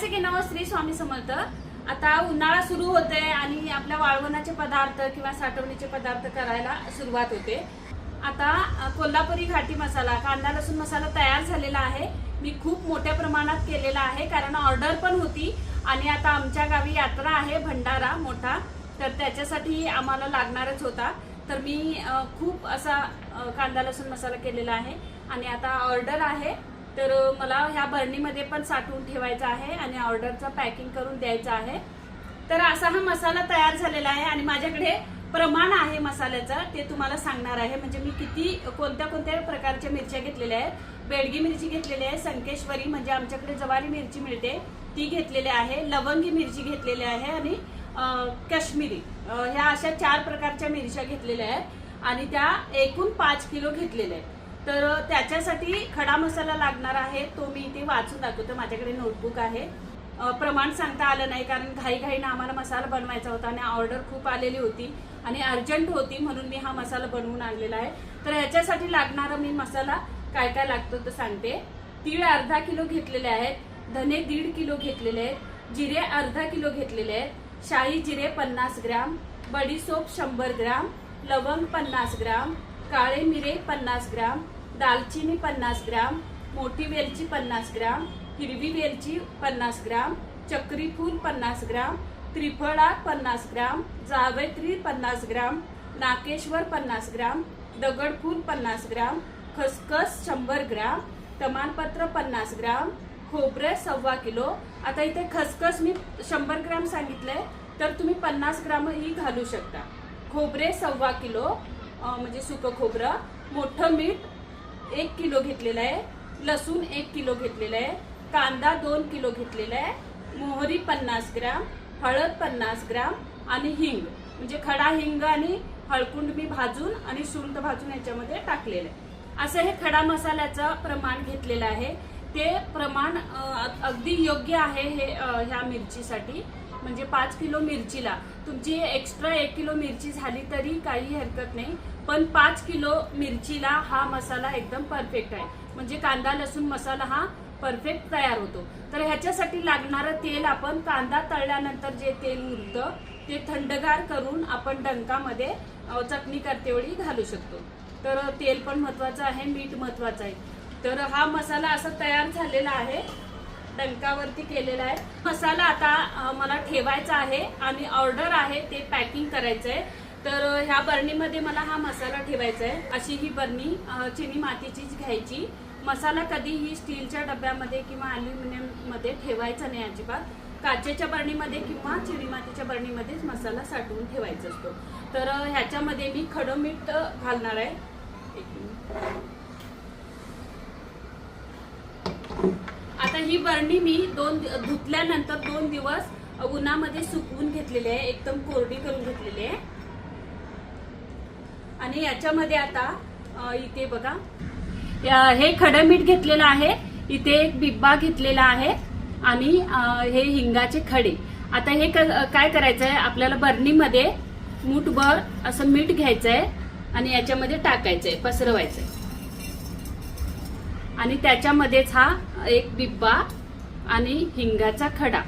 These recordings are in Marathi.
नमस्ते की श्री स्वामी समर्थ. आता उन्हाळा सुरू होते आणि आपल्या वाळवणाचे पदार्थ किंवा साठवणीचे पदार्थ करायला सुरुवात होते. आता कोल्हापुरी घाटी मसाला कांदा लसूण मसाला तयार झालेला आहे. मी खूप मोठ्या प्रमाणात केलेला आहे कारण ऑर्डर पण होती आणि आता आमच्या गावी यात्रा आहे भंडारा मोठा. तर त्याच्यासाठी आम्हाला लागणारच होता. तर मी खूप असा कांदा लसूण मसाला केलेला आहे आणि आता ऑर्डर आहे. तर मला ह्या बरणीमध्ये पण साठवून ठेवायचा आहे आणि ऑर्डरचं पॅकिंग करून द्यायचं आहे. तर असा हा मसाला तयार झालेला आहे आणि माझ्याकडे प्रमाण आहे मसाल्याचं ते तुम्हाला सांगणार आहे. म्हणजे मी किती कोणत्या कोणत्या प्रकारच्या मिरच्या घेतलेल्या आहेत. बेडगी मिरची घेतलेली आहे संकेश्वरी म्हणजे आमच्याकडे जवारी मिरची मिळते ती घेतलेली आहे. लवंगी मिरची घेतलेली आहे आणि काश्मीरी. ह्या अशा चार प्रकारच्या मिरच्या घेतलेल्या आहेत आणि त्या एकूण पाच किलो घेतलेल्या आहेत. तर त्याच्यासाठी खडा मसाला लागणार आहे तो मी इथे वाचून दाखवतो. माझ्याकडे नोटबुक आहे. प्रमाण सांगता आलं नाही कारण घाईघाईनं आम्हाला मसाला बनवायचा होता आणि ऑर्डर खूप आलेली होती आणि अर्जंट होती म्हणून मी हा मसाला बनवून आणलेला आहे. तर ह्याच्यासाठी लागणारा मी मसाला काय काय लागतो तर सांगते. तीळ अर्धा किलो घेतलेले आहेत धने दीड किलो घेतलेले आहेत जिरे अर्धा किलो घेतलेले आहेत शाही जिरे पन्नास ग्राम बडीसोप शंभर ग्राम लवंग पन्नास ग्राम काळे मिरे पन्नास ग्राम दालचिनी पन्नास ग्राम मोठी वेलची पन्नास ग्राम हिरवी वेलची पन्नास ग्राम चक्रीफूल पन्नास ग्राम त्रिफळा पन्नास ग्राम जावेत्री पन्नास ग्राम नाकेश्वर पन्नास ग्राम दगडफूल पन्नास ग्राम खसखस शंभर ग्राम तमालपत्र पन्नास ग्राम खोबरे सव्वा किलो आता इथे खसखस मी शंभर ग्राम सांगितलंय तर तुम्ही पन्नास ग्रामही घालू शकता खोबरे सव्वा किलो म्हणजे सुकं खोबरं मोठं मीठ एक किलो घेतलेलं आहे लसूण एक किलो घेतलेलं आहे कांदा दोन किलो घेतलेला आहे मोहरी पन्नास ग्राम हळद पन्नास ग्राम आणि हिंग. म्हणजे खडा हिंग आणि हळकुंड मी भाजून आणि सुंठ भाजून याच्यामध्ये टाकलेलं आहे. असं हे खडा मसाल्याचं प्रमाण घेतलेलं आहे. ते प्रमाण अगदी योग्य आहे हे ह्या मिरचीसाठी. म्हणजे पाच किलो मिरचीला. तुमची एक्स्ट्रा एक किलो मिरची झाली तरी काही हरकत नाही. पण पाच किलो मिरचीला हा मसाला एकदम परफेक्ट आहे. म्हणजे कांदा लसूण मसाला हा परफेक्ट तयार होतो. तर ह्याच्यासाठी लागणारं तेल आपण कांदा तळल्यानंतर जे तेल उरतं ते थंडगार करून आपण डंकामध्ये चटणी करतेवेळी घालू शकतो. तर तेल पण महत्वाचं आहे मीठ महत्वाचं आहे. तर हा मसाला असा तयार झालेला आहे डंकावरती केलेला आहे. मसाला आता मला ठेवायचा आहे. आणि ऑर्डर आहे ते पॅकिंग करायचं आहे तर ह्या बरणीमध्ये मला हा मसाला ठेवायचा आहे अशी ही बरणी चिनी मातीचीच घ्यायची. मसाला कधीही स्टीलच्या डब्यामध्ये किंवा अल्युमिनियममध्ये ठेवायचा नाही अजिबात. काचेच्या बरणीमध्ये किंवा चिनी मातीच्या बरणीमध्येच मसाला साठवून ठेवायचा असतो. तर ह्याच्यामध्ये मी खडं मीठ घालणार आहे. एक मिनिट. ही बरणी मी दोन धुतल्यानंतर दोन दिवस उन्हामध्ये सुकवून घेतलेली आहे. एकदम कोरडी करून घेतलेली आहे. आणि याच्यामध्ये आता इथे बघा. या- हे खडं मीठ घेतलेलं आहे. इथे एक बिब्बा घेतलेला आहे. आणि हे हिंगाचे खडे. आता हे क- काय करायचं आहे आपल्याला बरणीमध्ये मुठभर असं मीठ घ्यायचं आहे आणि याच्यामध्ये टाकायचंय पसरवायचंय. आणि त्याच्यामध्येच हा एक बिब्बा आणि हिंगाचा खडा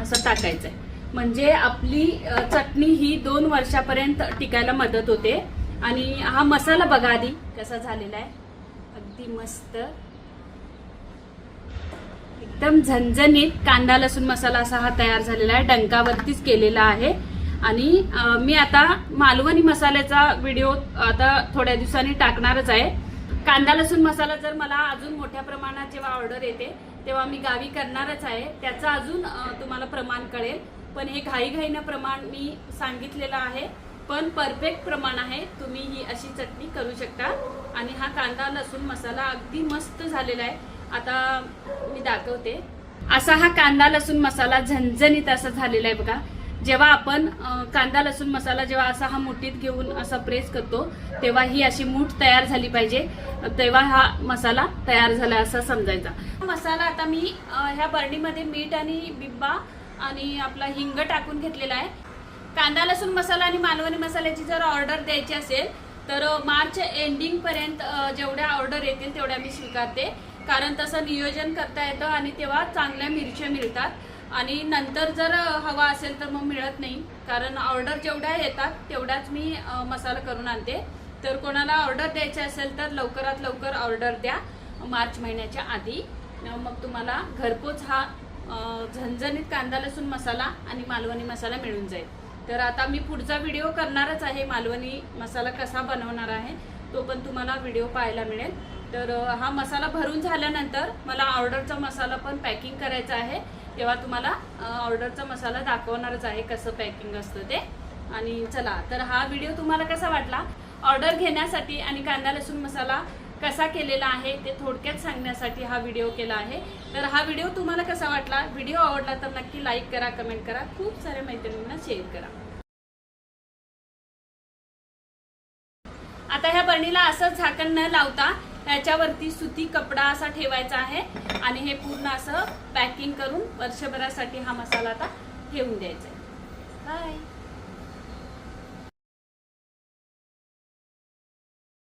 असं टाकायचा आहे म्हणजे आपली चटणी ही दोन वर्षापर्यंत टिकायला मदत होते. आणि हा मसाला बघा आधी कसा झालेला आहे. अगदी मस्त. एकदम झणझणीत कांदा लसूण मसाला असा हा तयार झालेला आहे. डंकावरतीच केलेला आहे. आणि मी आता मालवणी मसाल्याचा व्हिडिओ आता थोड्या दिवसांनी टाकणारच आहे. कांदा लसूण मसाला जर मला अजून मोठ्या प्रमाणात जेव्हा ऑर्डर येते तेव्हा मी गावी करणारच आहे. त्याचं अजून तुम्हाला प्रमाण कळेल. पण हे घाईघाईनं प्रमाण मी सांगितलेलं आहे. पण परफेक्ट प्रमाण आहे. तुम्ही ही अशी चटणी करू शकता. आणि हा कांदा लसूण मसाला अगदी मस्त झालेला आहे. आता मी दाखवते. असा हा कांदा लसूण मसाला झणझणीत असा झालेला आहे बघा. जेव्हा आपण कांदा लसूण मसाला जेव्हा असा हा मुठीत घेऊन असा प्रेस करतो तेव्हा ही अशी मूठ तयार झाली पाहिजे. तेव्हा हा मसाला तयार झाला असा समजायचा. मसाला आता मी ह्या बरणीमध्ये मीठ आणि बिब्बा आणि आपला हिंग टाकून घेतलेला आहे. कांदा लसूण मसाला आणि मालवणी मसाल्याची जर ऑर्डर द्यायची असेल तर मार्च एंडिंग पर्यंत जेवढ्या ऑर्डर येतील तेवढ्या मी स्वीकारते. कारण तसं नियोजन करता येतं आणि तेव्हा चांगल्या मिरच्या मिळतात. आणि नंतर जर हवा असेल तर मग मिळत नाही. कारण ऑर्डर जेवढ्या येतात तेवढ्याच मी मसाला करून आणते. तर कोणाला ऑर्डर द्यायची असेल तर लवकरात लवकर ऑर्डर द्या मार्च महिन्याच्या आधी. मग तुम्हाला घरपोच हा झणझणीत कांदा लसूण मसाला आणि मालवणी मसाला मिळून जाईल. तर आता मी पुढचा व्हिडिओ करणारच आहे मालवणी मसाला कसा बनवणार आहे तो पण तुम्हाला व्हिडिओ पाहायला मिळेल. तर हा मसाला भरून झाल्यानंतर मला ऑर्डरचा मसाला पण पॅकिंग करायचा आहे. तेव्हा तुम्हाला ऑर्डरचा मसाला दाखवणारच आहे कसं पॅकिंग असतं ते. आणि चला तर हा व्हिडिओ तुम्हाला कसा वाटला? ऑर्डर घेण्यासाठी आणि कांदा लसूण मसाला कसा केलेला आहे ते थोडक्यात सांगण्यासाठी हा व्हिडिओ केला आहे. तर हा व्हिडिओ तुम्हाला कसा वाटला? व्हिडिओ आवडला तर नक्की लाईक करा कमेंट करा. खूप साऱ्या मैत्रिणींना शेअर करा. आता ह्या बरणीला असंच झाकण न लावता ह्याच्यावरती सुती कपडा असा ठेवायचा आहे. आणि हे पूर्ण असं पॅकिंग करून वर्षभरासाठी हा मसाला आता ठेवून द्यायचा आहे. बाय